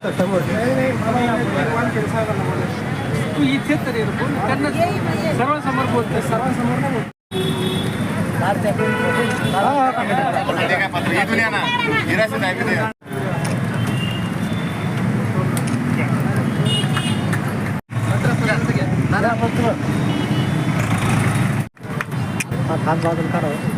तू इथे तरी बोल त्यांना सर्वांसमोर बोलते सर्वांसमोर नाही ते पत्र ना हिरासत काढावं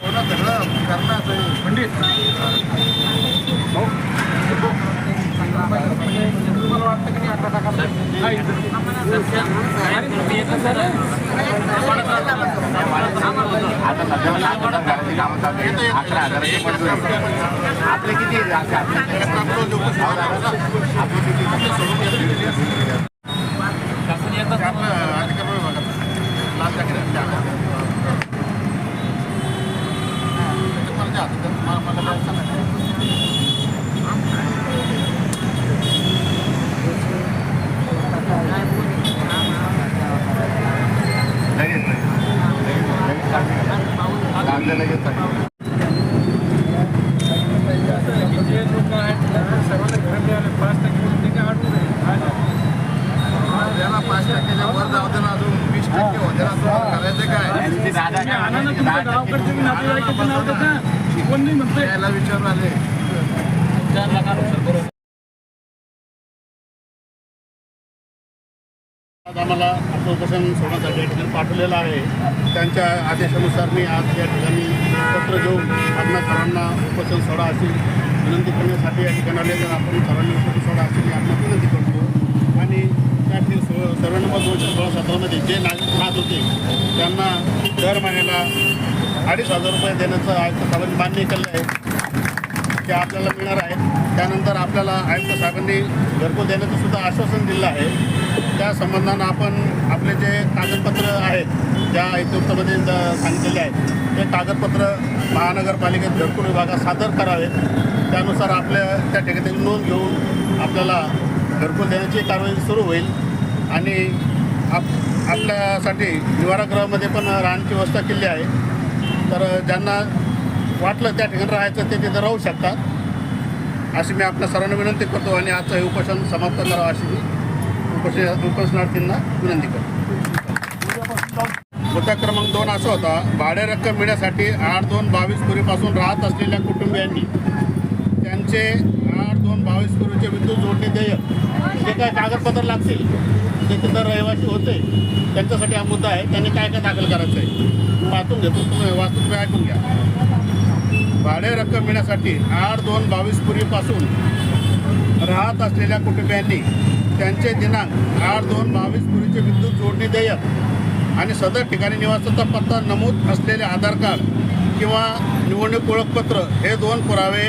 पूर्ण सगळं करण्याचं आहे. आता सध्या घराची कामं चालू आहेत. अकरा हजाराची आपले किती आहे? आपले किती? ते आपलं अधिकारी विभागाचं. लाच दाखल आहे. त्याच्यात मला जे हातात आहे, मला- मला काय सांगायचं? लगेच लगेच कागद लगेच टाका. जे लोक आहेत त्यांना सर्वांना घरं मिळाले पाच टक्के म्हणून ते काय अडवू नये. त्याला पाच टक्क्याच्या वर जाऊ दे ना अजून वीस टक्के होते ना तुम्हाला करायचं काय तुम्ही आणा ना तुमच्या गावाकडचे बी नातेवाईकाचे नाव देता. कोण नाही विचारून आले. आज आम्हाला आपलं उपोषण सोडण्यासाठी या ठिकाणी पाठवलेलं आहे त्यांच्या आदेशानुसार मी आज या ठिकाणी पत्र घेऊन आपल्या सर्वांना उपोषण सोडा अशी विनंती करण्यासाठी या ठिकाणी आले. तर आपण सर्वांनी उपोषण सोडा मी आपल्याला विनंती करतो. आणि त्या ठिकाणी सर्व नंबर दोनशे सोळा सतरामध्ये. जे नागरिक राहत होते त्यांना दर महिन्याला अडीच हजार रुपये देण्याचं आयुक्त साहेबांनी मान्य केलं आहे. ते आपल्याला मिळणार आहे. त्यानंतर आपल्याला आयुक्त साहेबांनी घरकुल देण्याचं सुद्धा आश्वासन दिलं आहे. त्या संबंधानं आपण आपले जे कागदपत्र आहेत ज्या आयुक्तमध्ये सांगितलेले आहेत ते कागदपत्र महानगरपालिकेत घरकुल विभागात सादर करावेत. त्यानुसार आपल्या त्या ठिकाणी नोंद घेऊन आपल्याला घरकुल देण्याची कारवाई सुरू होईल. आणि आप आपल्यासाठी निवारागृहामध्ये पण राहण्याची व्यवस्था केली आहे. तर ज्यांना वाटलं त्या ठिकाणी राहायचं ते तिथं राहू शकतात. अशी मी आपल्या सर्वांना विनंती करतो आणि आजचं हे उपोषण समाप्त करावं अशी मी उपोषण उपोषणार्थींना विनंती करतो. मुद्दा क्रमांक दोन असा होता भाडे रक्कम मिळण्यासाठी आठ दोन बावीस पूर्वीपासून राहत असलेल्या कुटुंबियांनी त्यांचे आठ दोन बावीस पूर्वीचे विद्युत जोडणी देय. जे काय कागदपत्र लागतील जे तिथं रहिवासी होते त्यांच्यासाठी हा मुद्दा आहे. त्यांनी काय काय दाखल करायचं आहे वाचून घेतो. तुम्ही वाचून तुम्ही ऐकून घ्या. भाडे रक्कम मिळण्यासाठी आठ दोन बावीस पूर्वीपासून राहत असलेल्या कुटुंबियांनी त्यांचे दिनांक आठ दोन बावीस पूर्वीचे विद्युत जोडणी देयक आणि सदर ठिकाणी निवासाचा पत्ता नमूद असलेले आधार कार्ड किंवा निवडणूक ओळखपत्र हे दोन पुरावे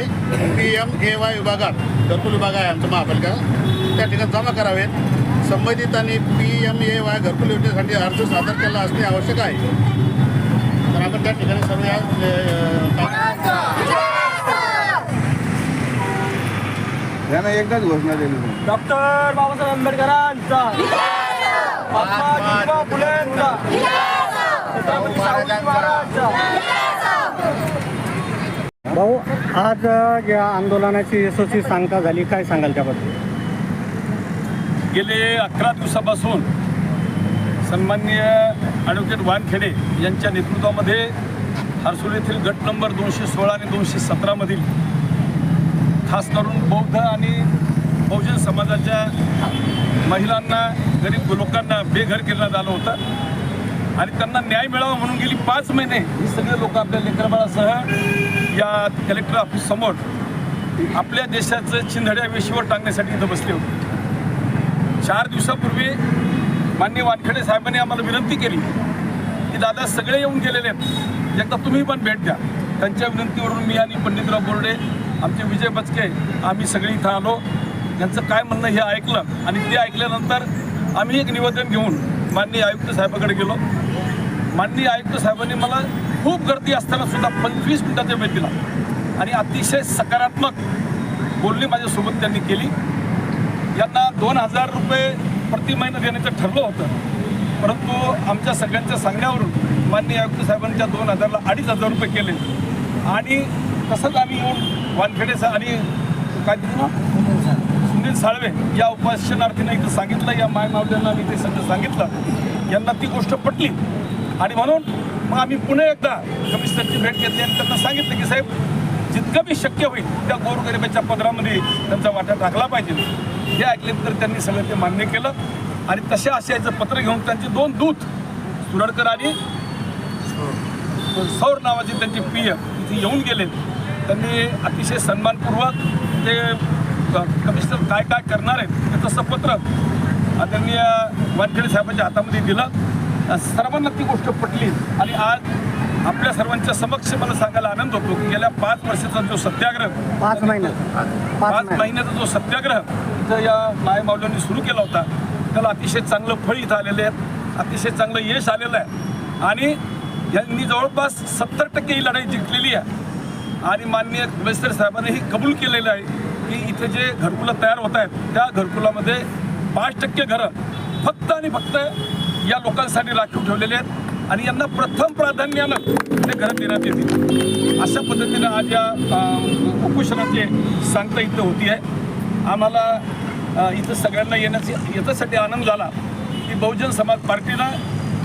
पी एम ए वाय विभागात घरकुल विभाग आहे आमचा महापालिका त्या ठिकाणी जमा करावेत. संबंधितांनी पी एम ए वाय घरकुल योजनेसाठी अर्ज सादर केला असणे आवश्यक आहे. तर आपण त्या ठिकाणी सर्व यानं एकदाच घोषणा दिली. डॉक्टर बाबासाहेब आंबेडकरांचा. फुलेंचा. भाऊ आज या आंदोलनाची यशस्वी सांगता झाली. काय सांगाल त्याबद्दल? गेले अकरा दिवसापासून सन्माननीय ॲडव्होकेट वानखेडे यांच्या नेतृत्वामध्ये हरसूल येथील गट नंबर दोनशे सोळा आणि दोनशे सतरामधील खास करून बौद्ध आणि बहुजन समाजाच्या महिलांना गरीब लोकांना बेघर करण्यात आलं होतं. आणि त्यांना न्याय मिळावा म्हणून गेली पाच महिने ही सगळे लोक आपल्या लेकरबाळासह या कलेक्टर ऑफिस समोर आपल्या देशाचं चिंधड्या वेशीवर टाकण्यासाठी इथं बसले होते. चार दिवसापूर्वी मान्य वानखेडे साहेबांनी आम्हाला विनंती केली की दादा सगळे येऊन गेलेले आहेत. एकदा तुम्ही पण भेट द्या. त्यांच्या विनंतीवरून मी आणि पंडितराव बोर्डे आमचे विजय बचके आम्ही सगळे इथं आलो. त्यांचं काय म्हणणं हे ऐकलं आणि ते ऐकल्यानंतर आम्ही एक निवेदन घेऊन माननीय आयुक्त साहेबाकडे गेलो. माननीय आयुक्त साहेबांनी मला खूप गर्दी असताना सुद्धा पंचवीस मिनिटाचा वेळ दिला आणि अतिशय सकारात्मक बोलणी माझ्यासोबत त्यांनी केली. यांना दोन हजार रुपये प्रति महिना देण्याचं ठरलं होतं. परंतु आमच्या सगळ्यांच्या सांगण्यावरून माननीय आयुक्त साहेबांच्या दोन हजारला अडीच हजार रुपये केले. आणि तसंच आम्ही येऊन वानखेडे सा आणि काय तिथं सुनील साळवे या उपासनार्थीनं इथं सांगितलं या माय मावल्यांना मी ते सगळं सांगितलं. यांना ती गोष्ट पटली. आणि म्हणून मग आम्ही पुन्हा एकदा कमिशनरची भेट घेतली आणि त्यांना सांगितलं की साहेब जितकं बी शक्य होईल त्या गोरगरिबाच्या पदरामध्ये त्यांचा वाटा टाकला पाहिजे. हे ऐकल्यानंतर त्यांनी सगळं ते मान्य केलं. आणि तशा आशयाचं पत्र घेऊन त्यांचे दोन दूत सुरडकर आणि सौर नावाचे त्यांचे प्रिय तिथे येऊन गेले. त्यांनी अतिशय सन्मानपूर्वक ते कमिशनर काय काय करणार आहेत ते तसं पत्र आदरणीय वानखेडे साहेबांच्या हातामध्ये दिलं. सर्वांना ती गोष्ट पटली. आणि आज आपल्या सर्वांच्या समक्ष मला सांगायला आनंद होतो की गेल्या पाच वर्षाचा जो सत्याग्रह पाच महिन्यात पाच महिन्याचा जो सत्याग्रह इथं या माय माऊल्यांनी सुरू केला होता त्याला अतिशय चांगलं फळ इथं आलेले आहेत अतिशय चांगलं यश आलेलं आहे. आणि यांनी जवळपास सत्तर टक्के ही लढाई जिंकलेली आहे. आणि माननीय कमिशनर साहेबांनी ही कबूल केलेलं आहे की इथे जे घरकुलं तयार होत आहेत त्या घरकुलामध्ये पाच टक्के घरं फक्त आणि फक्त या लोकांसाठी राखीव ठेवलेले आहेत आणि यांना प्रथम प्राधान्यानं ते घरं देण्यात येतील. अशा पद्धतीनं आज या उपोषणाचे सांगता इथं होती आहे. आम्हाला इथं सगळ्यांना येण्याची याच्यासाठी आनंद झाला की बहुजन समाज पार्टीला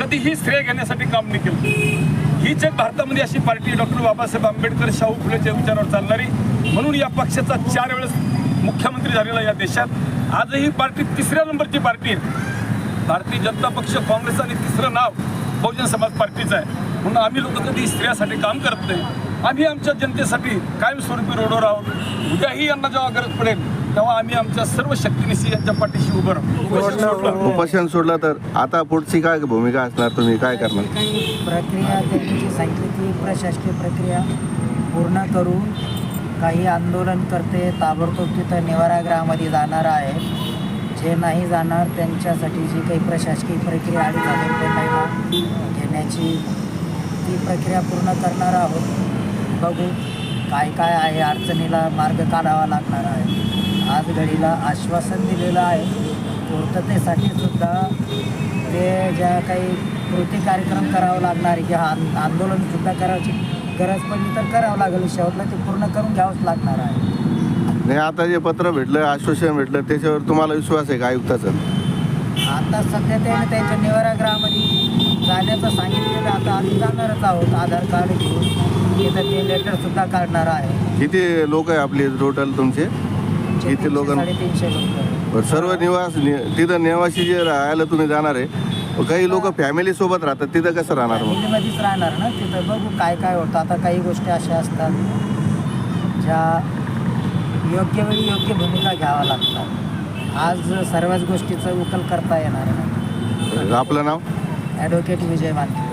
कधीही श्रेय घेण्यासाठी काम नाही केलं. हीच एक भारतामध्ये अशी पार्टी डॉक्टर बाबासाहेब आंबेडकर शाहू फुलेच्या विचारावर चालणारी. म्हणून या पक्षाचा चार वेळेस मुख्यमंत्री झालेला या देशात. आजही पार्टी तिसऱ्या नंबरची पार्टी आहे. भारतीय जनता पक्ष काँग्रेस आणि तिसरं नाव बहुजन समाज पार्टीचं आहे. म्हणून आम्ही लोक कधी स्त्रियासाठी काम करत नाही. आम्ही आमच्या जनतेसाठी कायमस्वरूपी रोडवर आहोत. उद्याही यांना जेव्हा गरज पडेल तेव्हा आम्ही आमच्या सर्व शक्तीनिशी यांच्या पाठीशी उभं राहू. उपोषण सोडलं. तर आता पुढची काय भूमिका असणार? तुम्ही काय करणार? काही प्रक्रिया त्यांनी जी सांगितली ती प्रशासकीय प्रक्रिया पूर्ण करून काही आंदोलनकर्ते ताबडतोब तिथं निवारागृहामध्ये जाणार आहे. जे नाही जाणार त्यांच्यासाठी जी काही प्रशासकीय प्रक्रिया आणि महिना घेण्याची ती प्रक्रिया पूर्ण करणार आहोत. बघू काय काय आहे अडचणीला मार्ग काढावा लागणार आहे. आज घडीला आश्वासन दिलेलं आहे. पूर्ततेसाठी सुद्धा ते ज्या काही कृती कार्यक्रम करावं लागणार आहे किंवा आंदोलनसुद्धा करायची गरज पडली तर करावं लागेल. शेवटला ते पूर्ण करून घ्यावंच लागणार आहे. नाही आता जे पत्र भेटलं आश्वासन भेटलं त्याच्यावर तुम्हाला विश्वास आहे का आयुक्ताचा? आता सध्या त्याने त्यांच्या निवारागृहामध्ये जाण्याचं सांगितलेलं आता आम्ही जाणारच आहोत आधार कार्ड घेऊन. तिथं ते लेटरसुद्धा काढणार आहे. किती लोक आहे आपले टोटल तुमचे? किती लोक साडेतीनशे लोक सर्व निवास नि- तिथं निवासी जे राहायला तुम्ही जाणार आहे काही लोक फॅमिली सोबत राहतात तिथं कसं राहणार मग? फॅमिलीमध्येच राहणार ना तिथं बघू काय काय होतं. आता काही गोष्टी अशा असतात ज्या योग्य वेळी योग्य भूमिका घ्याव्या लागतात. आज सर्वच गोष्टीचं उकल करता येणार नाही आपलं नाव? ॲडव्होकेट विजय मानके.